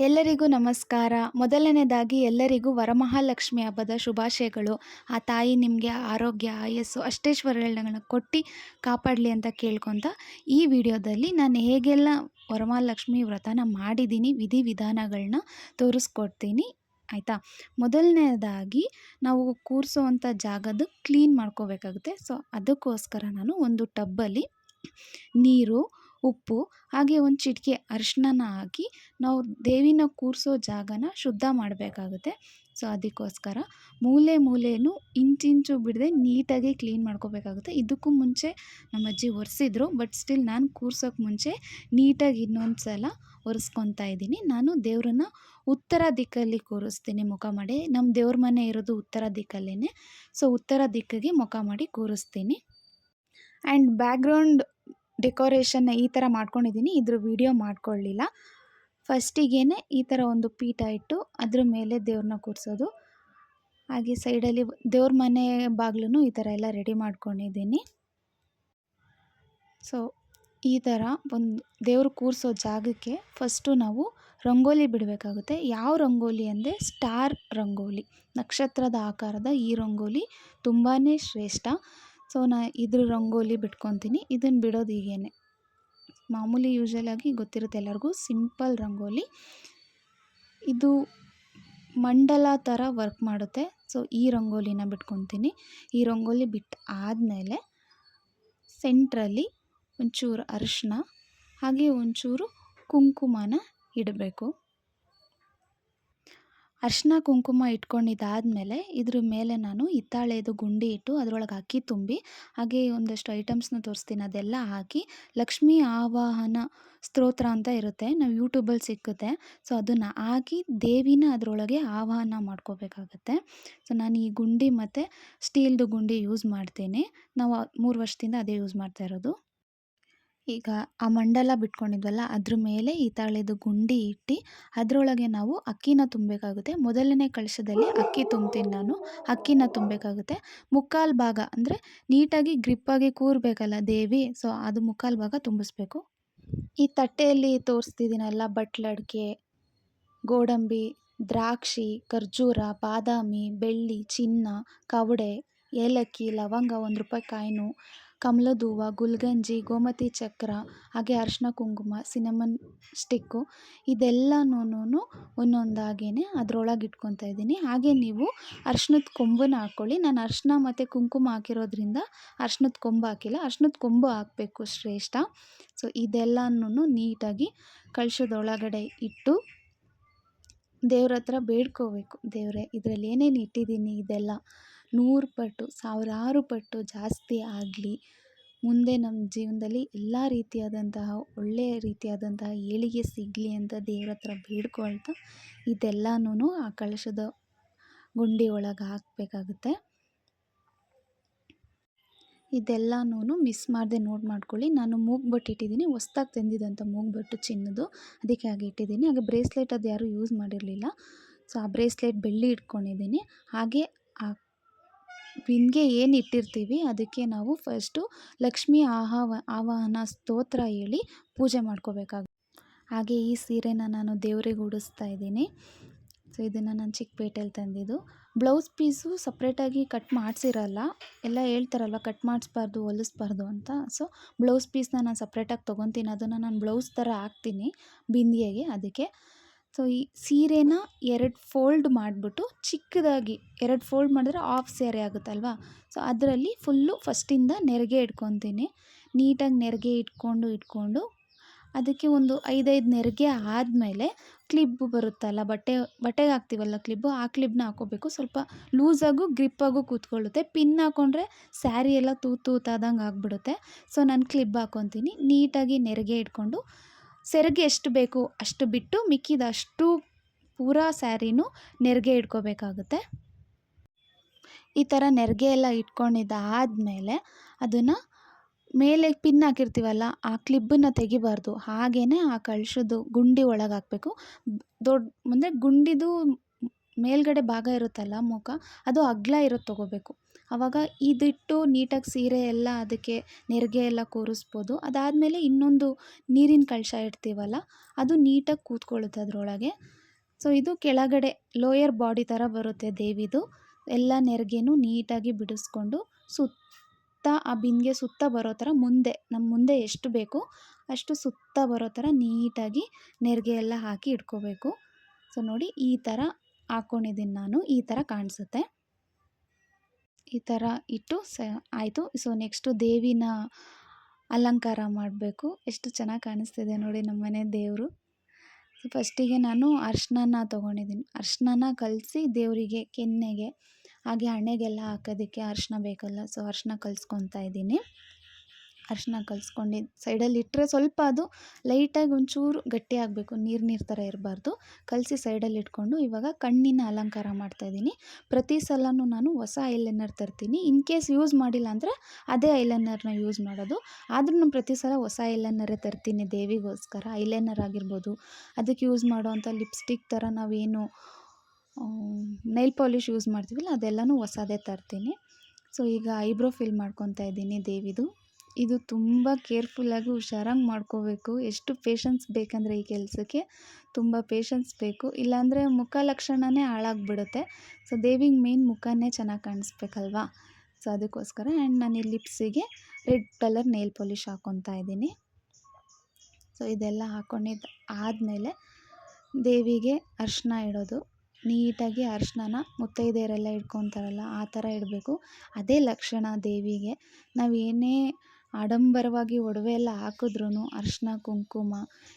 ಎಲ್ಲರಿಗೂ ನಮಸ್ಕಾರ. ಮೊದಲನೇದಾಗಿ ಎಲ್ಲರಿಗೂ ವರಮಹಾಲಕ್ಷ್ಮಿ ಹಬ್ಬದ ಶುಭಾಶಯಗಳು. ಆ ತಾಯಿ ನಿಮಗೆ ಆರೋಗ್ಯ, ಆಯಸ್ಸು ಅಷ್ಟೇಶ್ವರಗಳನ್ನ ಕೊಟ್ಟು ಕಾಪಾಡಲಿ ಅಂತ ಕೇಳ್ಕೊತ ಈ ವಿಡಿಯೋದಲ್ಲಿ ನಾನು ಹೇಗೆಲ್ಲ ವರಮಹಾಲಕ್ಷ್ಮಿ ವ್ರತನ ಮಾಡಿದ್ದೀನಿ ವಿಧಿ ವಿಧಾನಗಳನ್ನ ತೋರಿಸ್ಕೊಡ್ತೀನಿ. ಆಯಿತಾ? ಮೊದಲನೇದಾಗಿ ನಾವು ಕೂರಿಸೋವಂಥ ಜಾಗದ ಕ್ಲೀನ್ ಮಾಡ್ಕೋಬೇಕಾಗುತ್ತೆ. ಸೊ, ಅದಕ್ಕೋಸ್ಕರ ನಾನು ಒಂದು ಟಬ್ಬಲ್ಲಿ ನೀರು ಉಪ್ಪು, ಹಾಗೆ ಒಂದು ಚಿಟಿಕೆ ಅರಿಶ್ಣನ ಹಾಕಿ ನಾವು ದೇವಿನ ಕೂರಿಸೋ ಜಾಗನ ಶುದ್ಧ ಮಾಡಬೇಕಾಗುತ್ತೆ. ಸೊ, ಅದಕ್ಕೋಸ್ಕರ ಮೂಲೆ ಮೂಲೆಯೂ ಇಂಚಿಂಚು ಬಿಡದೆ ನೀಟಾಗಿ ಕ್ಲೀನ್ ಮಾಡ್ಕೋಬೇಕಾಗುತ್ತೆ. ಇದಕ್ಕೂ ಮುಂಚೆ ನಮ್ಮ ಅಜ್ಜಿ ಒರೆಸಿದ್ರು, ಬಟ್ ಸ್ಟಿಲ್ ನಾನು ಕೂರ್ಸೋಕ್ಕೆ ಮುಂಚೆ ನೀಟಾಗಿ ಇನ್ನೊಂದು ಸಲ ಒರೆಸ್ಕೊತಾ ಇದ್ದೀನಿ. ನಾನು ದೇವ್ರನ್ನ ಉತ್ತರ ದಿಕ್ಕಲ್ಲಿ ಕೂರಿಸ್ತೀನಿ ಮುಖ ಮಾಡಿ. ನಮ್ಮ ದೇವ್ರ ಮನೆ ಇರೋದು ಉತ್ತರ ದಿಕ್ಕಲ್ಲೇ ಸೊ, ಉತ್ತರ ದಿಕ್ಕಿಗೆ ಮುಖ ಮಾಡಿ ಕೂರಿಸ್ತೀನಿ. ಆ್ಯಂಡ್ ಬ್ಯಾಕ್ಗ್ರೌಂಡ್ ಡೆಕೋರೇಷನ್ನ ಈ ಥರ ಮಾಡ್ಕೊಂಡಿದ್ದೀನಿ, ಇದ್ರ ವಿಡಿಯೋ ಮಾಡ್ಕೊಳ್ಳಿಲ್ಲ. ಫಸ್ಟಿಗೇ ಈ ಥರ ಒಂದು ಪೀಠ ಇಟ್ಟು ಅದ್ರ ಮೇಲೆ ದೇವ್ರನ್ನ ಕೂರಿಸೋದು. ಹಾಗೆ ಸೈಡಲ್ಲಿ ದೇವ್ರ ಮನೆ ಬಾಗ್ಲೂ ಈ ಥರ ಎಲ್ಲ ರೆಡಿ ಮಾಡ್ಕೊಂಡಿದ್ದೀನಿ. ಸೊ, ಈ ಥರ ಒಂದು ದೇವ್ರು ಕೂರಿಸೋ ಜಾಗಕ್ಕೆ ಫಸ್ಟು ನಾವು ರಂಗೋಲಿ ಬಿಡಬೇಕಾಗುತ್ತೆ. ಯಾವ ರಂಗೋಲಿ ಅಂದರೆ ಸ್ಟಾರ್ ರಂಗೋಲಿ, ನಕ್ಷತ್ರದ ಆಕಾರದ ಈ ರಂಗೋಲಿ ತುಂಬಾ ಶ್ರೇಷ್ಠ. ಸೊ, ನಾ ಇದ್ರ ರಂಗೋಲಿ ಬಿಟ್ಕೊತೀನಿ. ಇದನ್ನು ಬಿಡೋದು ಹೀಗೇ ಮಾಮೂಲಿ ಯೂಶ್ವಲಾಗಿ ಗೊತ್ತಿರುತ್ತೆ ಎಲ್ಲರಿಗೂ ಸಿಂಪಲ್ ರಂಗೋಲಿ. ಇದು ಮಂಡಲ ಥರ ವರ್ಕ್ ಮಾಡುತ್ತೆ. ಸೊ ಈ ರಂಗೋಲಿನ ಬಿಟ್ಕೊತೀನಿ. ಈ ರಂಗೋಲಿ ಬಿಟ್ಟು ಆದಮೇಲೆ ಸೆಂಟ್ರಲ್ಲಿ ಒಂಚೂರು ಅರಿಶಿನ ಹಾಗೆ ಒಂಚೂರು ಕುಂಕುಮನ ಇಡಬೇಕು. ಅರಿಶಿನ ಕುಂಕುಮ ಇಟ್ಕೊಂಡಿದ್ದಾದಮೇಲೆ ಇದ್ರ ಮೇಲೆ ನಾನು ಹಿತ್ತಾಳೆದು ಗುಂಡಿ ಇಟ್ಟು ಅದರೊಳಗೆ ಅಕ್ಕಿ ತುಂಬಿ, ಹಾಗೆ ಒಂದಷ್ಟು ಐಟಮ್ಸ್ನ ತೋರಿಸ್ತೀನಿ. ಅದೆಲ್ಲ ಹಾಕಿ ಲಕ್ಷ್ಮೀ ಆವಾಹನ ಸ್ತೋತ್ರ ಅಂತ ಇರುತ್ತೆ. ನಾವು ಯೂಟ್ಯೂಬಲ್ಲಿ ಸಿಕ್ಕುತ್ತೆ. ಸೊ, ಅದನ್ನು ಹಾಕಿ ದೇವಿನ ಅದರೊಳಗೆ ಆವಾಹನ ಮಾಡ್ಕೋಬೇಕಾಗತ್ತೆ. ಸೊ, ನಾನು ಈ ಗುಂಡಿ ಮತ್ತು ಸ್ಟೀಲ್ದು ಗುಂಡಿ ಯೂಸ್ ಮಾಡ್ತೀನಿ. ನಾವು ಮೂರು ವರ್ಷದಿಂದ ಅದೇ ಯೂಸ್ ಮಾಡ್ತಾ ಇರೋದು. ಈಗ ಆ ಮಂಡಲ ಬಿಟ್ಕೊಂಡಿದ್ವಲ್ಲ, ಅದ್ರ ಮೇಲೆ ಈ ತಾಳೆದು ಗುಂಡಿ ಇಟ್ಟು ಅದರೊಳಗೆ ನಾವು ಅಕ್ಕಿನ ತುಂಬಬೇಕಾಗುತ್ತೆ. ಮೊದಲನೇ ಕಳಶದಲ್ಲಿ ಅಕ್ಕಿ ತುಂಬ್ತೀನಿ ನಾನು, ಅಕ್ಕಿನ ತುಂಬಬೇಕಾಗುತ್ತೆ. ಮುಕ್ಕಾಲು ಭಾಗ ಅಂದರೆ ನೀಟಾಗಿ ಗ್ರಿಪ್ಪಾಗಿ ಕೂರಬೇಕಲ್ಲ ದೇವಿ ಸೊ ಅದು ಮುಕ್ಕಾಲು ಭಾಗ ತುಂಬಿಸ್ಬೇಕು. ಈ ತಟ್ಟೆಯಲ್ಲಿ ತೋರಿಸ್ತಿದ್ದೀನಲ್ಲ ಬಟ್ಲಡ್ಕೆ ಗೋಡಂಬಿ, ದ್ರಾಕ್ಷಿ, ಖರ್ಜೂರ, ಬಾದಾಮಿ, ಬೆಳ್ಳಿ, ಚಿನ್ನ, ಕವಡೆ, ಏಲಕ್ಕಿ, ಲವಂಗ, ಒಂದು ರೂಪಾಯಿ ಕಾಯಿನು ಕಮಲದ ಹೂವು ಗುಲ್ಗಂಜಿ, ಗೋಮತಿ ಚಕ್ರ, ಹಾಗೆ ಅರಿಶಿನ ಕುಂಕುಮ, ಸಿನಮನ್ ಸ್ಟಿಕ್ಕು ಇದೆಲ್ಲನೂ ಒಂದೊಂದಾಗೇ ಅದ್ರೊಳಗೆ ಇಟ್ಕೊತಾ ಇದ್ದೀನಿ. ಹಾಗೆ ನೀವು ಅರ್ಶಿನದ ಕೊಂಬನ್ನ ಹಾಕ್ಕೊಳ್ಳಿ. ನಾನು ಅರಿಶಿನ ಮತ್ತು ಕುಂಕುಮ ಹಾಕಿರೋದ್ರಿಂದ ಅರ್ಶಿನದ ಕೊಂಬು ಹಾಕಿಲ್ಲ. ಅರ್ಶಿನದ ಕೊಂಬು ಹಾಕಬೇಕು ಶ್ರೇಷ್ಠ. ಸೊ ಇದೆಲ್ಲನೂ ನೀಟಾಗಿ ಕಳಶದೊಳಗಡೆ ಇಟ್ಟು ದೇವ್ರ ಹತ್ರ ಬೇಡ್ಕೋಬೇಕು. ದೇವರೇ, ಇದರಲ್ಲಿ ಏನೇನು ಇಟ್ಟಿದ್ದೀನಿ ಇದೆಲ್ಲ ನೂರು ಪಟ್ಟು, ಸಾವಿರಾರು ಪಟ್ಟು ಜಾಸ್ತಿ ಆಗಲಿ, ಮುಂದೆ ನಮ್ಮ ಜೀವನದಲ್ಲಿ ಎಲ್ಲ ರೀತಿಯಾದಂತಹ ಒಳ್ಳೆಯ ರೀತಿಯಾದಂತಹ ಏಳಿಗೆ ಸಿಗಲಿ ಅಂತ ದೇವ್ರ ಹತ್ರ ಬೇಡ್ಕೊಳ್ತಾ ಇದೆಲ್ಲನೂ ಆ ಕಳಶದ ಗುಂಡಿ ಒಳಗೆ ಹಾಕಬೇಕಾಗುತ್ತೆ. ಇದೆಲ್ಲನೂ ಮಿಸ್ ಮಾಡದೆ ನೋಟ್ ಮಾಡ್ಕೊಳ್ಳಿ. ನಾನು ಮೂಗ್ಬಟ್ಟು ಇಟ್ಟಿದ್ದೀನಿ. ಹೊಸ್ದಾಗಿ ತಂದಿದ್ದಂಥ ಮೂಗ್ಬಟ್ಟು ಚಿನ್ನದು. ಅದಕ್ಕೆ ಹಾಗೆ ಇಟ್ಟಿದ್ದೀನಿ. ಹಾಗೆ ಬ್ರೇಸ್ಲೆಟ್ ಅದು ಯಾರೂ ಯೂಸ್ ಮಾಡಿರಲಿಲ್ಲ. ಸೊ, ಆ ಬ್ರೇಸ್ಲೆಟ್ ಬೆಳ್ಳಿ ಇಟ್ಕೊಂಡಿದ್ದೀನಿ. ಹಾಗೆ ಆ ಬಿಂದಿಗೆ ಏನು ಇಟ್ಟಿರ್ತೀವಿ ಅದಕ್ಕೆ ನಾವು ಫಸ್ಟು ಲಕ್ಷ್ಮಿ ಆಹಾವ, ಆವಾಹನ ಸ್ತೋತ್ರ ಹೇಳಿ ಪೂಜೆ ಮಾಡ್ಕೋಬೇಕಾಗುತ್ತೆ. ಹಾಗೆ ಈ ಸೀರೆನ ನಾನು ದೇವ್ರಿಗೆ ಉಡಿಸ್ತಾ ಇದ್ದೀನಿ. ಸೊ ಇದನ್ನು ನಾನು ಚಿಕ್ಕಪೇಟೆಯಲ್ಲಿ ತಂದಿದ್ದು. ಬ್ಲೌಸ್ ಪೀಸು ಸಪ್ರೇಟಾಗಿ ಕಟ್ ಮಾಡಿಸಿರಲ್ಲ, ಎಲ್ಲ ಹೇಳ್ತಾರಲ್ವ ಕಟ್ ಮಾಡಿಸ್ಬಾರ್ದು, ಹೊಲಿಸ್ಬಾರ್ದು ಅಂತ. ಸೊ ಬ್ಲೌಸ್ ಪೀಸ್ನ ನಾನು ಸಪ್ರೇಟಾಗಿ ತೊಗೊತೀನಿ. ಅದನ್ನು ನಾನು ಬ್ಲೌಸ್ ಥರ ಹಾಕ್ತೀನಿ ಬಿಂದಿಗೆಗೆ. ಅದಕ್ಕೆ ಸೊ, ಈ ಸೀರೆನ ಎರಡು ಫೋಲ್ಡ್ ಮಾಡಿಬಿಟ್ಟು ಚಿಕ್ಕದಾಗಿ, ಎರಡು ಫೋಲ್ಡ್ ಮಾಡಿದ್ರೆ ಆಫ್ ಸ್ಯಾರಿ ಆಗುತ್ತಲ್ವಾ ಸೊ, ಅದರಲ್ಲಿ ಫುಲ್ಲು ಫಸ್ಟಿಂದ ನೆರಿಗೆ ಇಟ್ಕೊತೀನಿ. ನೀಟಾಗಿ ನೆರಿಗೆ ಇಟ್ಕೊಂಡು ಇಟ್ಕೊಂಡು ಅದಕ್ಕೆ ಒಂದು ಐದೈದು ನೆರಿಗೆ ಆದಮೇಲೆ ಕ್ಲಿಬ್ಬು ಬರುತ್ತಲ್ಲ, ಬಟ್ಟೆ, ಬಟ್ಟೆಗೆ ಹಾಕ್ತೀವಲ್ಲ ಕ್ಲಿಬ್ಬು ಆ ಕ್ಲಿಬ್ನ ಹಾಕೋಬೇಕು ಸ್ವಲ್ಪ ಲೂಸಾಗೂ ಗ್ರಿಪ್ಪಾಗೂ ಕೂತ್ಕೊಳ್ಳುತ್ತೆ. ಪಿನ್ ಹಾಕ್ಕೊಂಡ್ರೆ ಸ್ಯಾರಿ ಎಲ್ಲ ತೂತು, ತೂತಾದಂಗೆ ಆಗಿಬಿಡುತ್ತೆ. ಸೊ, ನಾನು ಕ್ಲಿಬ್ ಹಾಕ್ಕೊತೀನಿ. ನೀಟಾಗಿ ನೆರಿಗೆ ಇಟ್ಕೊಂಡು ಸೆರಗು ಎಷ್ಟು ಬೇಕು ಅಷ್ಟು ಬಿಟ್ಟು ಮಿಕ್ಕಿದಷ್ಟು ಪೂರಾ ಸ್ಯಾರಿನೂ ನೆರಿಗೆ ಇಟ್ಕೋಬೇಕಾಗುತ್ತೆ. ಈ ಥರ ನೆರಿಗೆ ಎಲ್ಲ ಇಟ್ಕೊಂಡಿದ್ದಾದಮೇಲೆ ಅದನ್ನು ಮೇಲೆ ಪಿನ್ ಹಾಕಿರ್ತೀವಲ್ಲ ಆ ಕ್ಲಿಬ್ಬನ್ನು ತೆಗಿಬಾರ್ದು. ಹಾಗೇ ಆ ಕಳಶದ್ದು ಗುಂಡಿ ಒಳಗೆ ಹಾಕಬೇಕು. ದೊಡ್ಡ ಅಂದರೆ ಗುಂಡಿದು ಮೇಲ್ಗಡೆ ಭಾಗ ಇರುತ್ತಲ್ಲ ಮುಖ, ಅದು ಅಗಲ ಇರೋದು ತೊಗೋಬೇಕು. ಆವಾಗ ಇದಿಟ್ಟು ನೀಟಾಗಿ ಸೀರೆ ಎಲ್ಲ ಅದಕ್ಕೆ ನೆರಿಗೆ ಎಲ್ಲ ಕೂರಿಸ್ಬೋದು. ಅದಾದಮೇಲೆ ಇನ್ನೊಂದು ನೀರಿನ ಕಳಶ ಇಡ್ತೀವಲ್ಲ, ಅದು ನೀಟಾಗಿ ಕೂತ್ಕೊಳ್ಳುತ್ತೆ ಅದರೊಳಗೆ. ಸೊ, ಇದು ಕೆಳಗಡೆ ಲೋಯರ್ ಬಾಡಿ ಥರ ಬರುತ್ತೆ ದೇವಿದು. ಎಲ್ಲ ನೆರಿಗೆನೂ ನೀಟಾಗಿ ಬಿಡಿಸ್ಕೊಂಡು ಸುತ್ತ ಆ ಬಿಂದಿಗೆ ಸುತ್ತ ಬರೋ ಥರ ಮುಂದೆ ನಮ್ಮ ಮುಂದೆ ಎಷ್ಟು ಬೇಕು ಅಷ್ಟು ಸುತ್ತ ಬರೋ ಥರ ನೀಟಾಗಿ ನೆರಿಗೆ ಎಲ್ಲ ಹಾಕಿ ಇಟ್ಕೋಬೇಕು. ಸೊ, ನೋಡಿ ಈ ಥರ ಹಾಕ್ಕೊಂಡಿದ್ದೀನಿ ನಾನು, ಈ ಥರ ಕಾಣಿಸುತ್ತೆ. ಈ ಥರ ಇಟ್ಟು ಸ, ಆಯಿತು. ಸೊ ನೆಕ್ಸ್ಟು ದೇವಿನ ಅಲಂಕಾರ ಮಾಡಬೇಕು. ಎಷ್ಟು ಚೆನ್ನಾಗಿ ಕಾಣಿಸ್ತಿದೆ ನೋಡಿ ನಮ್ಮ ಮನೆ ದೇವರು. ಸೊ ಫಸ್ಟಿಗೆ ನಾನು ಅರ್ಶಿನ ತೊಗೊಂಡಿದ್ದೀನಿ. ಅರ್ಶಿನ ಕಲಸಿ ದೇವರಿಗೆ ಕೆನ್ನೆಗೆ, ಹಾಗೆ ಹಣೆಗೆಲ್ಲ ಹಾಕೋದಕ್ಕೆ ಅರ್ಶಿನ ಬೇಕಲ್ಲ. ಸೊ ಅರ್ಶಿನ ಕಲಿಸ್ಕೊತಾ ಇದ್ದೀನಿ. ಅರಿಶಿನ ಕಲಿಸ್ಕೊಂಡು ಸೈಡಲ್ಲಿ ಇಟ್ಟರೆ ಸ್ವಲ್ಪ ಅದು ಲೈಟಾಗಿ ಒಂಚೂರು ಗಟ್ಟಿ ಆಗಬೇಕು, ನೀರು ನೀರು ಥರ ಇರಬಾರ್ದು. ಕಲಸಿ ಸೈಡಲ್ಲಿ ಇಟ್ಕೊಂಡು ಇವಾಗ ಕಣ್ಣಿನ ಅಲಂಕಾರ ಮಾಡ್ತಾಯಿದ್ದೀನಿ ಪ್ರತಿ ಸಲವೂ ನಾನು ಹೊಸ ಐಲೈನರ್ ತರ್ತೀನಿ. ಇನ್ ಕೇಸ್ ಯೂಸ್ ಮಾಡಿಲ್ಲ ಅಂದರೆ ಅದೇ ಐಲೈನರ್ನ ಯೂಸ್ ಮಾಡೋದು. ಆದ್ರೂ ನಾನು ಪ್ರತಿ ಸಲ ಹೊಸ ಐಲೈನರೇ ತರ್ತೀನಿ ದೇವಿಗೋಸ್ಕರ. ಐಲೈನರ್ ಆಗಿರ್ಬೋದು, ಅದಕ್ಕೆ ಯೂಸ್ ಮಾಡೋವಂಥ ಲಿಪ್ಸ್ಟಿಕ್ ಥರ ನಾವೇನು ನೈಲ್ ಪಾಲಿಷ್ ಯೂಸ್ ಮಾಡ್ತೀವಲ್ಲ ಅದೆಲ್ಲನೂ ಹೊಸದೇ ತರ್ತೀನಿ. ಸೊ ಈಗ ಐಬ್ರೋ ಫಿಲ್ ಮಾಡ್ಕೊತಾ ಇದ್ದೀನಿ ದೇವಿದು. ಇದು ತುಂಬ ಕೇರ್ಫುಲ್ಲಾಗಿ ಹುಷಾರಾಗಿ ಮಾಡ್ಕೋಬೇಕು. ಎಷ್ಟು ಪೇಷನ್ಸ್ ಬೇಕಂದರೆ ಈ ಕೆಲಸಕ್ಕೆ ತುಂಬ ಪೇಷನ್ಸ್ ಬೇಕು. ಇಲ್ಲಾಂದರೆ ಮುಖ ಲಕ್ಷಣವೇ ಹಾಳಾಗ್ಬಿಡುತ್ತೆ. ಸೊ, ದೇವಿಗೆ ಮೇನ್ ಮುಖನೇ ಚೆನ್ನಾಗಿ ಕಾಣಿಸ್ಬೇಕಲ್ವಾ? ಸೊ, ಅದಕ್ಕೋಸ್ಕರ ಆ್ಯಂಡ್ ನಾನು ಈ ಲಿಪ್ಸಿಗೆ ರೆಡ್ ಕಲರ್ ನೇಲ್ ಪಾಲಿಷ್ ಹಾಕ್ಕೊತಾ ಇದ್ದೀನಿ. ಸೊ, ಇದೆಲ್ಲ ಹಾಕ್ಕೊಂಡಿದ್ದು ಆದಮೇಲೆ ದೇವಿಗೆ ಅರ್ಶಿನ ಇಡೋದು. ನೀಟಾಗಿ ಅರ್ಶಿನ ಮುತ್ತೈದೆಯರೆಲ್ಲ ಇಟ್ಕೊತಾರಲ್ಲ, ಆ ಥರ ಇಡಬೇಕು. ಅದೇ ಲಕ್ಷಣ ದೇವಿಗೆ. ನಾವು ಏನೇ ಆಡಂಬರವಾಗಿ ಒಡವೆ ಎಲ್ಲ ಹಾಕಿದ್ರೂ ಅರಿಶಿನ ಕುಂಕುಮ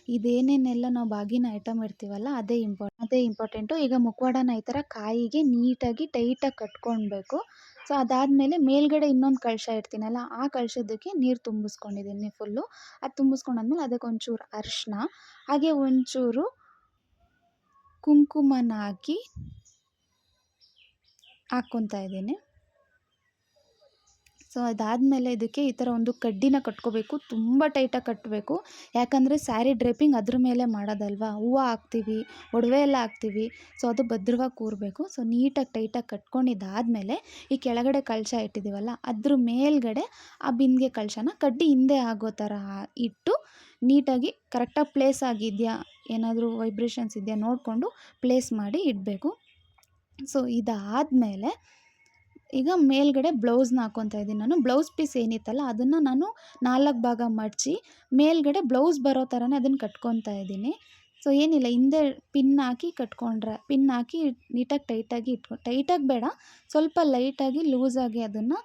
ಇದೇನೇನೆಲ್ಲ ನಾವು ಬಾಗಿನ ಐಟಮ್ ಇಡ್ತೀವಲ್ಲ ಅದೇ ಇಂಪಾರ್ಟೆಂಟ್ ಅದೇ ಇಂಪಾರ್ಟೆಂಟು ಈಗ ಮುಖವಾಡನ ಈ ಥರ ಕಾಯಿಗೆ ನೀಟಾಗಿ ಟೈಟಾಗಿ ಕಟ್ಕೊಳ್ಬೇಕು ಸೊ ಅದಾದಮೇಲೆ ಮೇಲ್ಗಡೆ ಇನ್ನೊಂದು ಕಳಶ ಇಡ್ತೀನಲ್ಲ ಆ ಕಳಶದಕ್ಕೆ ನೀರು ತುಂಬಿಸ್ಕೊಂಡಿದ್ದೀನಿ ಫುಲ್ಲು ಅದು ತುಂಬಿಸ್ಕೊಂಡಾದ್ಮೇಲೆ ಅದಕ್ಕೆ ಒಂಚೂರು ಅರಿಶಿನ ಹಾಗೆ ಒಂಚೂರು ಕುಂಕುಮನ ಹಾಕಿ ಹಾಕ್ಕೊತಾ ಇದ್ದೀನಿ ಸೊ ಅದಾದಮೇಲೆ ಇದಕ್ಕೆ ಈ ಥರ ಒಂದು ಕಡ್ಡಿನ ಕಟ್ಕೋಬೇಕು, ತುಂಬ ಟೈಟಾಗಿ ಕಟ್ಟಬೇಕು. ಯಾಕಂದರೆ ಸ್ಯಾರಿ ಡ್ರೇಪಿಂಗ್ ಅದ್ರ ಮೇಲೆ ಮಾಡೋದಲ್ವಾ? ಹೂವು ಹಾಕ್ತೀವಿ, ಒಡವೆ ಎಲ್ಲ ಹಾಕ್ತೀವಿ, ಸೊ ಅದು ಭದ್ರವಾಗಿ ಕೂರಬೇಕು. ಸೊ ನೀಟಾಗಿ ಟೈಟಾಗಿ ಕಟ್ಕೊಂಡಿದ್ದಾದಮೇಲೆ ಈ ಕೆಳಗಡೆ ಕಳಶ ಇಟ್ಟಿದ್ದೀವಲ್ಲ, ಅದ್ರ ಮೇಲ್ಗಡೆ ಆ ಬಿಂದಿಗೆ ಕಳಶನ ಕಡ್ಡಿ ಹಿಂದೆ ಆಗೋ ಥರ ಇಟ್ಟು ನೀಟಾಗಿ ಕರೆಕ್ಟಾಗಿ ಪ್ಲೇಸ್ ಆಗಿದೆಯಾ, ಏನಾದರೂ ವೈಬ್ರೇಷನ್ಸ್ ಇದೆಯಾ ನೋಡಿಕೊಂಡು ಪ್ಲೇಸ್ ಮಾಡಿ ಇಡಬೇಕು. ಸೊ ಇದಾದಮೇಲೆ ಈಗ ಮೇಲ್ಗಡೆ ಬ್ಲೌಸ್ನ ಹಾಕ್ಕೊತಾ ಇದ್ದೀನಿ ನಾನು. ಬ್ಲೌಸ್ ಪೀಸ್ ಏನಿತ್ತಲ್ಲ, ಅದನ್ನು ನಾನು ನಾಲ್ಕು ಭಾಗ ಮಡಚಿ, ಮೇಲ್ಗಡೆ ಬ್ಲೌಸ್ ಬರೋ ಥರನೇ ಅದನ್ನು ಕಟ್ಕೊತಾ ಇದ್ದೀನಿ. ಸೊ, ಏನಿಲ್ಲ, ಹಿಂದೆ ಪಿನ್ ಹಾಕಿ ಕಟ್ಕೊಂಡ್ರೆ ಪಿನ್ ಹಾಕಿ ನೀಟಾಗಿ ಟೈಟಾಗಿ ಇಟ್ಕೊ, ಟೈಟಾಗಿ ಬೇಡ, ಸ್ವಲ್ಪ ಲೈಟಾಗಿ ಲೂಸಾಗಿ ಅದನ್ನು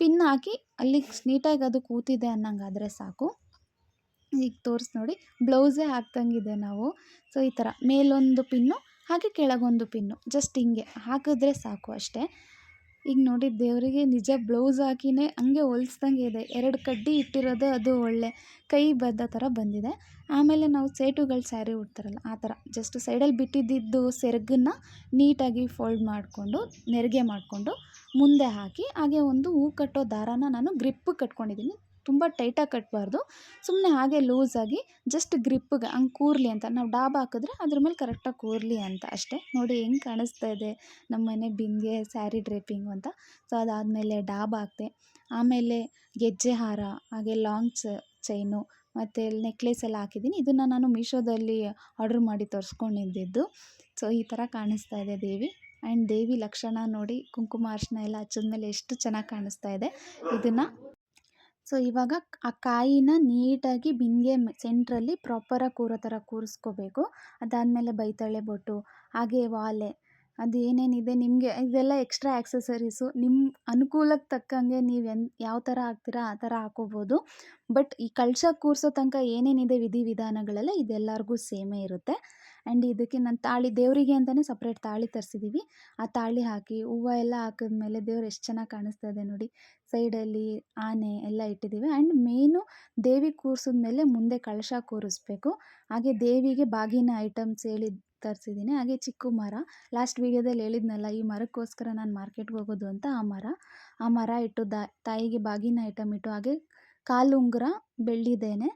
ಪಿನ್ ಹಾಕಿ ಅಲ್ಲಿ ನೀಟಾಗಿ ಅದು ಕೂತಿದೆ ಅನ್ನಂಗಾದರೆ ಸಾಕು. ಈಗ ತೋರಿಸಿ ನೋಡಿ, ಬ್ಲೌಸೇ ಹಾಕ್ದಂಗಿದೆ ನಾವು. ಸೊ, ಈ ಥರ ಮೇಲೊಂದು ಪಿನ್ನು ಹಾಗೆ ಕೆಳಗೊಂದು ಪಿನ್ನು ಜಸ್ಟ್ ಹಿಂಗೆ ಹಾಕಿದ್ರೆ ಸಾಕು ಅಷ್ಟೇ. ಈಗ ನೋಡಿ ದೇವರಿಗೆ ನಿಜ ಬ್ಲೌಸ್ ಹಾಕಿನೇ ಹಂಗೆ ಹೊಲಿಸ್ದಂಗೆ ಇದೆ. ಎರಡು ಕಡ್ಡಿ ಇಟ್ಟಿರೋದು ಅದು ಒಳ್ಳೆ. ಕೈ ಬದ್ದ ಥರ ಬಂದಿದೆ. ಆಮೇಲೆ ನಾವು ಸೇಟುಗಳು ಸ್ಯಾರಿ ಉಡ್ತಾರಲ್ಲ, ಆ ಥರ. ಜಸ್ಟ್ ಸೈಡಲ್ಲಿ ಬಿಟ್ಟಿದ್ದಿದ್ದು ಸೆರಗನ್ನ ನೀಟಾಗಿ ಫೋಲ್ಡ್ ಮಾಡಿಕೊಂಡು, ನೆರಿಗೆ ಮಾಡಿಕೊಂಡು ಮುಂದೆ ಹಾಕಿ, ಹಾಗೆ ಒಂದು ಹೂ ಕಟ್ಟೋ ದಾರಾನ ನಾನು ಗ್ರಿಪ್ ಕಟ್ಕೊಂಡಿದ್ದೀನಿ. ತುಂಬ ಟೈಟಾಗಿ ಕಟ್ಟಬಾರ್ದು ಸುಮ್ಮನೆ ಹಾಗೆ ಲೂಸಾಗಿ ಜಸ್ಟ್ ಗ್ರಿಪ್ಪಿಗೆ ಹಂಗೆ ಕೂರಲಿ ಅಂತ, ನಾವು ಡಾಬ್ ಹಾಕಿದ್ರೆ ಅದ್ರ ಮೇಲೆ ಕರೆಕ್ಟಾಗಿ ಕೂರಲಿ ಅಂತ ಅಷ್ಟೇ. ನೋಡಿ ಹೆಂಗೆ ಕಾಣಿಸ್ತಾ ಇದೆ ನಮ್ಮ ಮನೆ ಬಿಂದಿಗೆ ಸ್ಯಾರಿ ಡ್ರೇಪಿಂಗು ಅಂತ. ಸೊ ಅದಾದಮೇಲೆ ಡಾಬ್ ಹಾಕಿದೆ. ಆಮೇಲೆ ಗೆಜ್ಜೆ ಹಾರ, ಹಾಗೆ ಲಾಂಗ್ ಚೈನು ಮತ್ತು ನೆಕ್ಲೆಸ್ ಎಲ್ಲ ಹಾಕಿದ್ದೀನಿ. ಇದನ್ನು ನಾನು ಮೀಶೋದಲ್ಲಿ ಆರ್ಡ್ರ್ ಮಾಡಿ ತರಿಸ್ಕೊಂಡಿದ್ದಿದ್ದು. ಸೊ ಈ ಥರ ಕಾಣಿಸ್ತಾ ಇದೆ ದೇವಿ. ಆ್ಯಂಡ್ ದೇವಿ ಲಕ್ಷಣ ನೋಡಿ ಕುಂಕುಮ ಅರ್ಶನ ಎಲ್ಲ ಹಚ್ಚಿದ್ಮೇಲೆ ಎಷ್ಟು ಚೆನ್ನಾಗಿ ಕಾಣಿಸ್ತಾ ಇದೆ. ಇದನ್ನು ಸೊ, ಇವಾಗ ಆ ಕಾಯಿನ ನೀಟಾಗಿ ಬಿಂದಿಗೆ ಸೆಂಟ್ರಲ್ಲಿ ಪ್ರಾಪರಾಗಿ ಕೂರೋ ಥರ ಕೂರಿಸ್ಕೋಬೇಕು. ಅದಾದಮೇಲೆ ಬೈತಾಳೆ ಬೊಟ್ಟು, ಹಾಗೆ ವಾಲೆ, ಅದು ಏನೇನಿದೆ ನಿಮಗೆ, ಇದೆಲ್ಲ ಎಕ್ಸ್ಟ್ರಾ ಆ್ಯಕ್ಸಸರೀಸು ನಿಮ್ಮ ಅನುಕೂಲಕ್ಕೆ ತಕ್ಕಂಗೆ ನೀವು ಎನ್, ಯಾವ ಥರ ಹಾಕ್ತೀರಾ ಆ ಥರ ಹಾಕೋಬೋದು. ಬಟ್ ಈ ಕಳಶ ಕೂರಿಸೋ ತನಕ ಏನೇನಿದೆ ವಿಧಿ ವಿಧಾನಗಳೆಲ್ಲ ಇದೆಲ್ಲರಿಗೂ ಸೇಮೇ ಇರುತ್ತೆ. ಆ್ಯಂಡ್ ಇದಕ್ಕೆ ನಾನು ತಾಳಿ ದೇವರಿಗೆ ಅಂತಲೇ ಸಪ್ರೇಟ್ ತಾಳಿ ತರಿಸಿದ್ದೀವಿ ಆ ತಾಳಿ ಹಾಕಿ ಹೂವು ಎಲ್ಲ ಹಾಕಿದ್ಮೇಲೆ ದೇವ್ರು ಎಷ್ಟು ಚೆನ್ನಾಗಿ ಕಾಣಿಸ್ತಾ ಇದೆ ನೋಡಿ. ಸೈಡಲ್ಲಿ ಆನೆ ಎಲ್ಲ ಇಟ್ಟಿದ್ದೀವಿ ಆ್ಯಂಡ್ ಮೇಯ್ನು ದೇವಿ ಕೂರಿಸಿದ್ಮೇಲೆ ಮುಂದೆ ಕಳಶ ಕೂರಿಸ್ಬೇಕು. ಹಾಗೆ ದೇವಿಗೆ ಬಾಗಿನ ಐಟಮ್ಸ್ ಹೇಳಿ ತರಿಸಿದ್ದೀನಿ ಹಾಗೆ ಚಿಕ್ಕ ಮರ. ಲಾಸ್ಟ್ ವೀಡಿಯೋದಲ್ಲಿ ಹೇಳಿದ್ನಲ್ಲ, ಈ ಮರಕ್ಕೋಸ್ಕರ ನಾನು ಮಾರ್ಕೆಟ್ಗೆ ಹೋಗೋದು ಅಂತ ಆ ಮರ. ಆ ಮರ ಇಟ್ಟು ದ ತಾಯಿಗೆ ಬಾಗಿನ ಐಟಮ್ ಇಟ್ಟು ಹಾಗೆ ಕಾಲುಂಗುರ ಬೆಳ್ಳಿದೇನೆ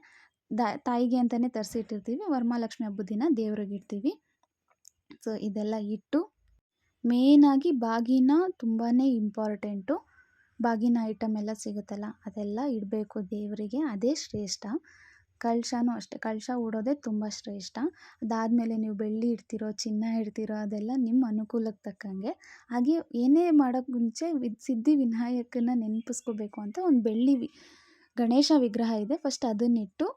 ದ ತಾಯಿಗೆ ಅಂತಲೇ ತರಿಸಿಟ್ಟಿರ್ತೀವಿ. ವರಮಹಾಲಕ್ಷ್ಮಿ ಹಬ್ಬದ ದಿನ ದೇವ್ರಿಗೆ ಇಡ್ತೀವಿ. ಸೊ ಇದೆಲ್ಲ ಇಟ್ಟು ಮೇಯ್ನಾಗಿ ಬಾಗಿನ ತುಂಬಾ ಇಂಪಾರ್ಟೆಂಟು ಬಾಗಿನ ಐಟಮ್ ಎಲ್ಲ ಸಿಗುತ್ತಲ್ಲ, ಅದೆಲ್ಲ ಇಡಬೇಕು ದೇವರಿಗೆ. ಅದೇ ಶ್ರೇಷ್ಠ. ಕಳಶನೂ ಅಷ್ಟೇ. ಕಳಶ ಹೂಡೋದೇ ತುಂಬ ಶ್ರೇಷ್ಠ. ಅದಾದಮೇಲೆ ನೀವು ಬೆಳ್ಳಿ ಇಡ್ತಿರೋ, ಚಿನ್ನ ಇಡ್ತಿರೋ, ಅದೆಲ್ಲ ನಿಮ್ಮ ಅನುಕೂಲಕ್ಕೆ ತಕ್ಕಂಗೆ. ಹಾಗೆ ಏನೇ ಮಾಡೋಕ್ಕೆ ಮುಂಚೆ ವಿ ಸಿದ್ಧಿ ವಿನಾಯಕನ ನೆನಪಿಸ್ಕೋಬೇಕು ಅಂತ ಒಂದು ಬೆಳ್ಳಿ ವಿ, ಗಣೇಶ ವಿಗ್ರಹ ಇದೆ. ಫಸ್ಟ್ ಅದನ್ನಿಟ್ಟು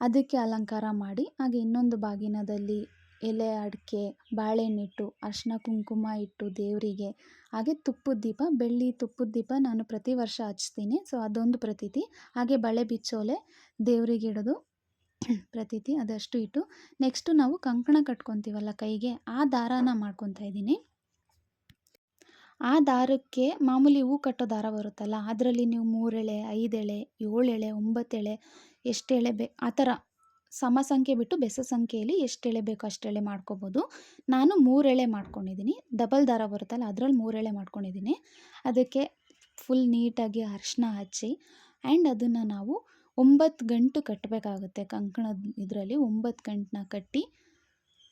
ಅದಕ್ಕೆ ಅಲಂಕಾರ ಮಾಡಿ, ಹಾಗೆ ಇನ್ನೊಂದು ಬಾಗಿನದಲ್ಲಿ ಎಲೆ, ಅಡಿಕೆ, ಬಾಳೆಹಣ್ಣಿಟ್ಟು ಅರಿಶಿನ ಕುಂಕುಮ ಇಟ್ಟು ದೇವರಿಗೆ, ಹಾಗೆ ತುಪ್ಪದ ದೀಪ, ಬೆಳ್ಳಿ ತುಪ್ಪದ ದೀಪ ನಾನು ಪ್ರತಿ ವರ್ಷ ಹಚ್ತೀನಿ. ಸೊ ಅದೊಂದು ಪ್ರತೀತಿ. ಹಾಗೆ ಬಳೆ ಬಿಚ್ಚೋಲೆ ದೇವರಿಗೆ ಇಡೋದು ಪ್ರತೀತಿ, ಅದಷ್ಟು ಇಟ್ಟು. ನೆಕ್ಸ್ಟು ನಾವು ಕಂಕಣ ಕಟ್ಕೊತೀವಲ್ಲ ಕೈಗೆ, ಆ ದಾರಾನ ಮಾಡ್ಕೊತಾ ಇದ್ದೀನಿ. ಆ ದಾರಕ್ಕೆ ಮಾಮೂಲಿ ಹೂ ಕಟ್ಟೋ ದಾರ ಬರುತ್ತಲ್ಲ, ಅದರಲ್ಲಿ ನೀವು ಮೂರೆಳೆ, ಐದೆಳೆ, ಏಳೆಳೆ, ಒಂಬತ್ತೆಳೆ ಎಷ್ಟು ಎಳೆ ಬೇ ಆ ಥರ ಸಮ ಸಂಖ್ಯೆ ಬಿಟ್ಟು ಬೆಸ ಸಂಖ್ಯೆಯಲ್ಲಿ ಎಷ್ಟು ಎಳೆ ಬೇಕೋ ಅಷ್ಟು ಎಳೆ ಮಾಡ್ಕೋಬೋದು. ನಾನು ಮೂರು ಎಳೆ ಮಾಡ್ಕೊಂಡಿದ್ದೀನಿ ಡಬಲ್ ದಾರ ಬರುತ್ತಲ್ಲ ಅದರಲ್ಲಿ ಮೂರು ಎಳೆ ಮಾಡ್ಕೊಂಡಿದ್ದೀನಿ ಅದಕ್ಕೆ ಫುಲ್ ನೀಟಾಗಿ ಅರಿಶಿನ ಹಚ್ಚಿ ಆ್ಯಂಡ್ ಅದನ್ನು ನಾವು ಒಂಬತ್ತು ಗಂಟು ಕಟ್ಟಬೇಕಾಗುತ್ತೆ ಕಂಕಣದ ಇದರಲ್ಲಿ, ಒಂಬತ್ತು ಗಂಟನ್ನ ಕಟ್ಟಿ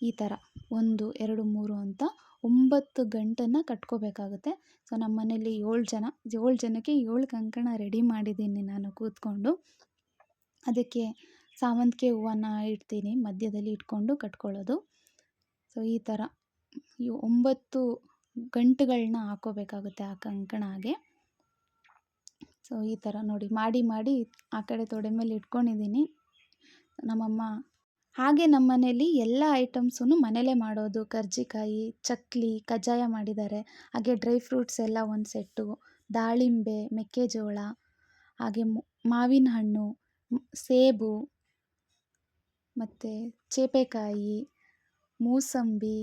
ಈ ಥರ ಒಂದು, ಎರಡು, ಮೂರು ಅಂತ ಒಂಬತ್ತು ಗಂಟನ್ನು ಕಟ್ಕೋಬೇಕಾಗುತ್ತೆ. ಸೊ ನಮ್ಮ ಮನೇಲಿ ಏಳು ಜನ, ಏಳು ಜನಕ್ಕೆ ಏಳು ಕಂಕಣ ರೆಡಿ ಮಾಡಿದ್ದೀನಿ ನಾನು ಕೂತ್ಕೊಂಡು. ಅದಕ್ಕೆ ಸಾವಂತಿಗೆ ಹೂವನ್ನ ಇಡ್ತೀನಿ, ಮಧ್ಯದಲ್ಲಿ ಇಟ್ಕೊಂಡು ಕಟ್ಕೊಳ್ಳೋದು. ಸೊ ಈ ಥರ ಈ ಒಂಬತ್ತು ಗಂಟುಗಳನ್ನ ಹಾಕ್ಕೋಬೇಕಾಗುತ್ತೆ ಆ ಕಂಕಣ ಹಾಗೆ. ಸೊ ಈ ಥರ ನೋಡಿ, ಮಾಡಿ ಮಾಡಿ ಆ ಕಡೆ ತೊಡೆ ಮೇಲೆ ಇಟ್ಕೊಂಡಿದ್ದೀನಿ. ನಮ್ಮಮ್ಮ ಹಾಗೆ ನಮ್ಮ ಮನೇಲಿ ಎಲ್ಲ ಐಟಮ್ಸೂ ಮನೇಲೇ ಮಾಡೋದು. ಕರ್ಜಿಕಾಯಿ, ಚಕ್ಲಿ, ಕಜ್ಜಾಯ ಮಾಡಿದ್ದಾರೆ. ಹಾಗೆ ಡ್ರೈ ಫ್ರೂಟ್ಸ್ ಎಲ್ಲ ಒಂದು ಸೆಟ್ಟು, ದಾಳಿಂಬೆ, ಮೆಕ್ಕೆಜೋಳ, ಹಾಗೆ ಮಾವಿನ ಹಣ್ಣು. ಸೇಬು, ಮತ್ತು ಚೇಪೆಕಾಯಿ, ಮೂಸಂಬಿ,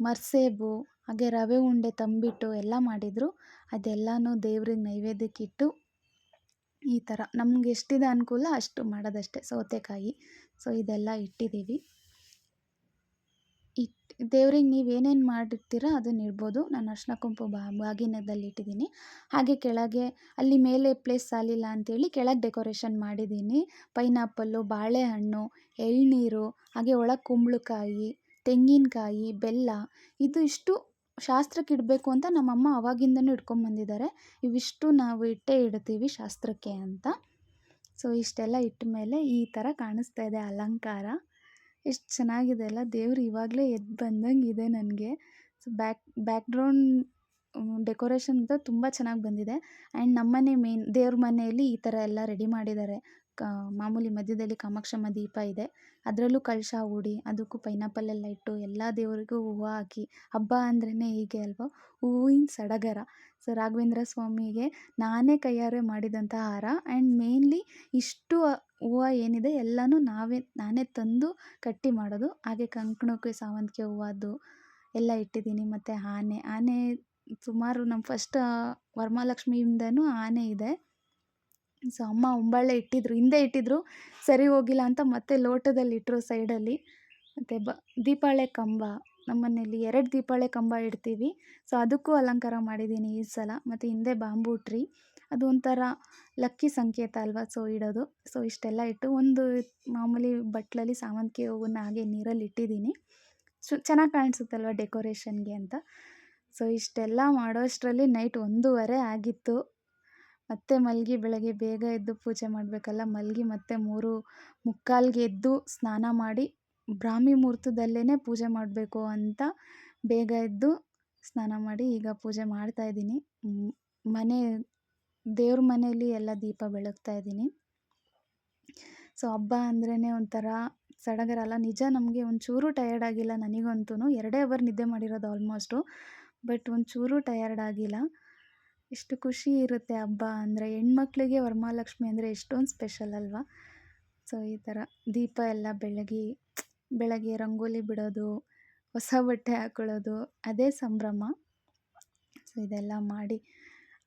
ಮರ್ಸೇಬು, ಹಾಗೆ ರವೆ ಉಂಡೆ ತಂಬಿಟ್ಟು ಎಲ್ಲ ಮಾಡಿದರು. ಅದೆಲ್ಲನೂ ದೇವ್ರಿಗೆ ನೈವೇದ್ಯಕ್ಕಿಟ್ಟು ಈ ಥರ ನಮ್ಗೆ ಎಷ್ಟಿದೆ ಅನುಕೂಲ ಅಷ್ಟು ಮಾಡೋದಷ್ಟೇ ಸೌತೆಕಾಯಿ. ಸೊ ಇದೆಲ್ಲ ಇಟ್ಟಿದ್ದೀವಿ. ಇಟ್ಟು ದೇವ್ರಿಗೆ ನೀವು ಏನೇನು ಮಾಡಿರ್ತೀರ ಅದನ್ನ ಇಡ್ಬೋದು. ನಾನು ಅರಿಶಿನ ಕುಂಕುಮ ಬಾ, ಬಾಗಿನದಲ್ಲಿ ಇಟ್ಟಿದ್ದೀನಿ. ಹಾಗೆ ಕೆಳಗೆ ಅಲ್ಲಿ ಮೇಲೆ ಪ್ಲೇಸ್ ಸಾಲಿಲ್ಲ ಅಂಥೇಳಿ ಕೆಳಗೆ ಡೆಕೋರೇಷನ್ ಮಾಡಿದ್ದೀನಿ. ಪೈನಾಪಲ್ಲು ಬಾಳೆಹಣ್ಣು, ಎಳನೀರು, ಹಾಗೆ ಒಳಗೆ ಕುಂಬಳಕಾಯಿ, ತೆಂಗಿನಕಾಯಿ, ಬೆಲ್ಲ. ಇದು ಇಷ್ಟು ಶಾಸ್ತ್ರಕ್ಕೆ ಇಡಬೇಕು ಅಂತ ನಮ್ಮಮ್ಮ ಅವಾಗಿಂದನೂ ಇಟ್ಕೊಂಬಂದಿದ್ದಾರೆ ಇವಿಷ್ಟು ನಾವು ಇಟ್ಟೇ ಇಡ್ತೀವಿ ಶಾಸ್ತ್ರಕ್ಕೆ ಅಂತ. ಸೊ ಇಷ್ಟೆಲ್ಲ ಇಟ್ಟ ಮೇಲೆ ಈ ಥರ ಕಾಣಿಸ್ತಾ ಇದೆ ಅಲಂಕಾರ. ಎಷ್ಟು ಚೆನ್ನಾಗಿದೆ ಅಲ್ಲ. ದೇವ್ರು ಇವಾಗಲೇ ಎದ್ದು ಬಂದಂಗೆ ಇದೆ ನನಗೆ. ಸೊ, ಬ್ಯಾಕ್, ಬ್ಯಾಕ್ಗ್ರೌಂಡ್ ಡೆಕೋರೇಷನ್ ಅಂತ ತುಂಬ ಚೆನ್ನಾಗಿ ಬಂದಿದೆ. ಆ್ಯಂಡ್ ನಮ್ಮನೆ ಮೇನ್, ದೇವ್ರ ಮನೆಯಲ್ಲಿ ಈ ಥರ ಎಲ್ಲ ರೆಡಿ ಮಾಡಿದ್ದಾರೆ. ಕ, ಮಾಮೂಲಿ ಮಧ್ಯದಲ್ಲಿ ಕಾಮಾಕ್ಷಮ್ಮ ದೀಪ ಇದೆ. ಅದರಲ್ಲೂ ಕಳಶ ಹೂಡಿ, ಅದಕ್ಕೂ ಪೈನಾಪಲ್ ಎಲ್ಲ ಇಟ್ಟು ಎಲ್ಲ ದೇವರಿಗೂ ಹೂವು ಹಾಕಿ, ಹಬ್ಬ ಅಂದ್ರೇ ಹೀಗೆ ಅಲ್ವಾ? ಹೂವಿನ ಸಡಗರ. ಸೊ ರಾಘವೇಂದ್ರ ಸ್ವಾಮಿಗೆ ನಾನೇ ಕೈಯಾರೆ ಮಾಡಿದಂಥ ಹಾರ. ಆ್ಯಂಡ್ ಮೇನ್ಲಿ ಇಷ್ಟು ಹೂವು ಏನಿದೆ ಎಲ್ಲನೂ ನಾವೇ, ನಾನೇ ತಂದು ಕಟ್ಟಿ ಮಾಡೋದು. ಹಾಗೆ ಕಂಕಣಕ್ಕೆ, ಸಾವಂತಿಗೆ ಹೂವದ್ದು ಎಲ್ಲ ಇಟ್ಟಿದ್ದೀನಿ. ಮತ್ತು ಆನೆ ಆನೆ ಸುಮಾರು ನಮ್ಮ ಫಸ್ಟ್ ವರಮಹಾಲಕ್ಷ್ಮಿಯಿಂದನೂ ಆನೆ ಇದೆ. ಸೊ ಅಮ್ಮ ಹೊಂಬಾಳೆ ಇಟ್ಟಿದ್ರು. ಹಿಂದೆ ಇಟ್ಟಿದ್ರು. ಸರಿ ಹೋಗಿಲ್ಲ ಅಂತ ಮತ್ತೆ ಲೋಟದಲ್ಲಿ ಇಟ್ಟರು ಸೈಡಲ್ಲಿ ಮತ್ತು ಬ, ದೀಪಾವಳಿ ಕಂಬ. ನಮ್ಮ ಮನೇಲಿ ಎರಡು ದೀಪಾಳೆ ಕಂಬ ಇಡ್ತೀವಿ. ಸೊ ಅದಕ್ಕೂ ಅಲಂಕಾರ ಮಾಡಿದ್ದೀನಿ ಈ ಸಲ. ಮತ್ತು ಹಿಂದೆ ಬಾಂಬೂ ಟ್ರೀ ಅದು ಒಂಥರ ಲಕ್ಕಿ ಸಂಕೇತ ಅಲ್ವಾ ಸೊ ಇಡೋದು. ಸೊ ಇಷ್ಟೆಲ್ಲ ಇಟ್ಟು ಒಂದು ಮಾಮೂಲಿ ಬಟ್ಲಲ್ಲಿ ಸಾವಂತಿಗೆ ಹೂವನ್ನ ಹಾಗೆ ನೀರಲ್ಲಿ ಇಟ್ಟಿದ್ದೀನಿ. ಸೊ, ಚೆನ್ನಾಗಿ ಕಾಣಿಸುತ್ತಲ್ವ ಡೆಕೋರೇಷನ್ಗೆ ಅಂತ. ಸೊ ಇಷ್ಟೆಲ್ಲ ಮಾಡೋಷ್ಟರಲ್ಲಿ ನೈಟ್ ಒಂದೂವರೆ ಆಗಿತ್ತು. ಮತ್ತೆ ಮಲಗಿ ಬೆಳಗ್ಗೆ ಬೇಗ ಎದ್ದು ಪೂಜೆ ಮಾಡಬೇಕಲ್ಲ, ಮಲಗಿ ಮತ್ತೆ ಮೂರು ಮುಕ್ಕಾಲಿಗೆ ಎದ್ದು ಸ್ನಾನ ಮಾಡಿ ಬ್ರಾಹ್ಮಿ ಮುಹೂರ್ತದಲ್ಲೇ ಪೂಜೆ ಮಾಡಬೇಕು ಅಂತ ಬೇಗ ಎದ್ದು ಸ್ನಾನ ಮಾಡಿ ಈಗ ಪೂಜೆ ಮಾಡ್ತಾ ಇದ್ದೀನಿ. ಮನೆ, ದೇವ್ರ ಮನೆಯಲ್ಲಿ ಎಲ್ಲ ದೀಪ ಬೆಳಗ್ತಾ ಇದ್ದೀನಿ. ಸೊ, ಹಬ್ಬ ಅಂದ್ರೇ ಒಂಥರ ಸಡಗರ ಅಲ್ಲ, ನಿಜ ನಮಗೆ ಒಂಚೂರು ಟಯರ್ಡ್ ಆಗಿಲ್ಲ ನನಗಂತೂ ಎರಡೇ ಅವರ್ ನಿದ್ದೆ ಮಾಡಿರೋದು ಆಲ್ಮೋಸ್ಟು ಬಟ್ ಒಂಚೂರು ಟಯರ್ಡ್ ಆಗಿಲ್ಲ. ಎಷ್ಟು ಖುಷಿ ಇರುತ್ತೆ ಹಬ್ಬ ಅಂದರೆ ಹೆಣ್ಮಕ್ಳಿಗೆ ವರಮಹಾಲಕ್ಷ್ಮಿ ಅಂದರೆ ಎಷ್ಟೊಂದು ಸ್ಪೆಷಲ್ ಅಲ್ವಾ? ಸೊ ಈ ಥರ ದೀಪ ಎಲ್ಲ ಬೆಳಗಿ, ಬೆಳಗ್ಗೆ ರಂಗೋಲಿ ಬಿಡೋದು, ಹೊಸ ಬಟ್ಟೆ ಹಾಕೊಳ್ಳೋದು, ಅದೇ ಸಂಭ್ರಮ. ಸೊ ಇದೆಲ್ಲ ಮಾಡಿ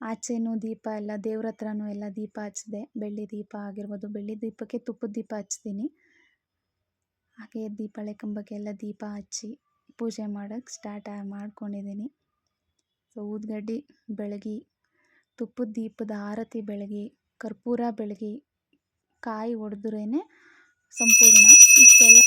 ಆಚೆನೂ ದೀಪ ಎಲ್ಲ, ದೇವ್ರ ಹತ್ರನೂ ಎಲ್ಲ ದೀಪ ಹಚ್ಚಿದೆ. ಬೆಳ್ಳಿ ದೀಪ ಆಗಿರ್ಬೋದು, ಬೆಳ್ಳಿ ದೀಪಕ್ಕೆ ತುಪ್ಪದ ದೀಪ ಹಚ್ತೀನಿ. ಹಾಗೆ ದೀಪಾವಳಿ ಕಂಬಕ್ಕೆಲ್ಲ ದೀಪ ಹಚ್ಚಿ ಪೂಜೆ ಮಾಡೋಕ್ಕೆ ಸ್ಟಾರ್ಟ್ ಮಾಡ್ಕೊಂಡಿದ್ದೀನಿ ಸೊ ಊದ್ಗಡ್ಡಿ ಬೆಳಗಿ ತುಪ್ಪದ ದೀಪದ ಆರತಿ ಬೆಳಗಿ ಕರ್ಪೂರ ಬೆಳಗಿ ಕಾಯಿ ಒಡೆದ್ರೇ ಸಂಪೂರ್ಣ ಇಷ್ಟೆಲ್ಲ.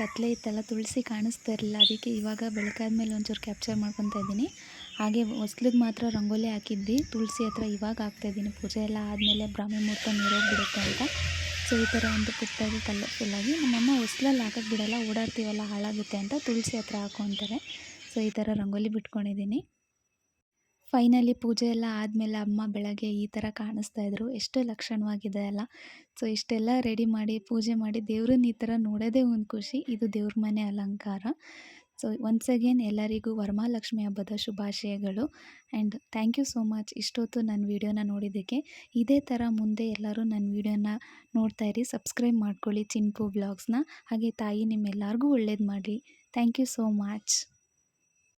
ಕತ್ಲೆ ಇತ್ತಲ್ಲ, ತುಳಸಿ ಕಾಣಿಸ್ತಾ ಇರಲಿಲ್ಲ. ಅದಕ್ಕೆ ಇವಾಗ ಬೆಳಕಾದ್ಮೇಲೆ ಒಂಚೂರು ಕ್ಯಾಪ್ಚರ್ ಮಾಡ್ಕೊತಾ ಇದ್ದೀನಿ. ಹಾಗೆ ಹೊಸ್ಲಿಗೆ ಮಾತ್ರ ರಂಗೋಲಿ ಹಾಕಿದ್ವಿ. ತುಳಸಿ ಹತ್ರ ಇವಾಗ ಹಾಕ್ತಾಯಿದ್ದೀನಿ ಪೂಜೆ ಎಲ್ಲ ಆದಮೇಲೆ ಬ್ರಾಹ್ಮಿ ಮುಹೂರ್ತ ನೀರೋಗ್ಬಿಡುತ್ತೆ ಅಂತ. ಸೊ ಈ ಥರ ಒಂದು ಪುಟ್ಟಾಗಿ ಕಲರ್ಫುಲ್ಲಾಗಿ ನಮ್ಮಮ್ಮ ಹೊಸ್ಲಲ್ಲಿ ಹಾಕಕ್ಕೆ ಬಿಡೋಲ್ಲ, ಓಡಾಡ್ತೀವಲ್ಲ ಹಾಳಾಗುತ್ತೆ ಅಂತ ತುಳಸಿ ಹತ್ರ ಹಾಕೊತಾರೆ. ಸೊ ಈ ಥರ ರಂಗೋಲಿ ಬಿಟ್ಕೊಂಡಿದ್ದೀನಿ. ಫೈನಲಿ ಪೂಜೆ ಎಲ್ಲ ಆದಮೇಲೆ ಅಮ್ಮ ಬೆಳಗ್ಗೆ ಈ ಥರ ಕಾಣಿಸ್ತಾ ಇದ್ರು. ಎಷ್ಟು ಲಕ್ಷಣವಾಗಿದೆ ಅಲ್ಲ ಸೊ, ಇಷ್ಟೆಲ್ಲ ರೆಡಿ ಮಾಡಿ, ಪೂಜೆ ಮಾಡಿ ದೇವ್ರನ್ನ ಈ ಥರ ನೋಡೋದೇ ಒಂದು ಖುಷಿ. ಇದು ದೇವ್ರ ಮನೆ ಅಲಂಕಾರ. ಸೊ ಒನ್ಸ್ ಅಗೇನ್ ಎಲ್ಲರಿಗೂ ವರಮಹಾಲಕ್ಷ್ಮಿ ಹಬ್ಬದ ಶುಭಾಶಯಗಳು. And thank you so much ಇಷ್ಟೊತ್ತು ನನ್ನ ವೀಡಿಯೋನ ನೋಡಿದ್ದಕ್ಕೆ. ಇದೇ ಥರ ಮುಂದೆ ಎಲ್ಲರೂ ನನ್ನ ವೀಡಿಯೋನ ಇರಿ. ಸಬ್ಸ್ಕ್ರೈಬ್ ಮಾಡ್ಕೊಳ್ಳಿ ಚಿನ್ಪು ಬ್ಲಾಗ್ಸ್ನ ಹಾಗೆ ತಾಯಿ ನಿಮ್ಮೆಲ್ಲರಿಗೂ ಒಳ್ಳೇದು ಮಾಡಿ ಥ್ಯಾಂಕ್ ಯು ಸೋ ಮಚ್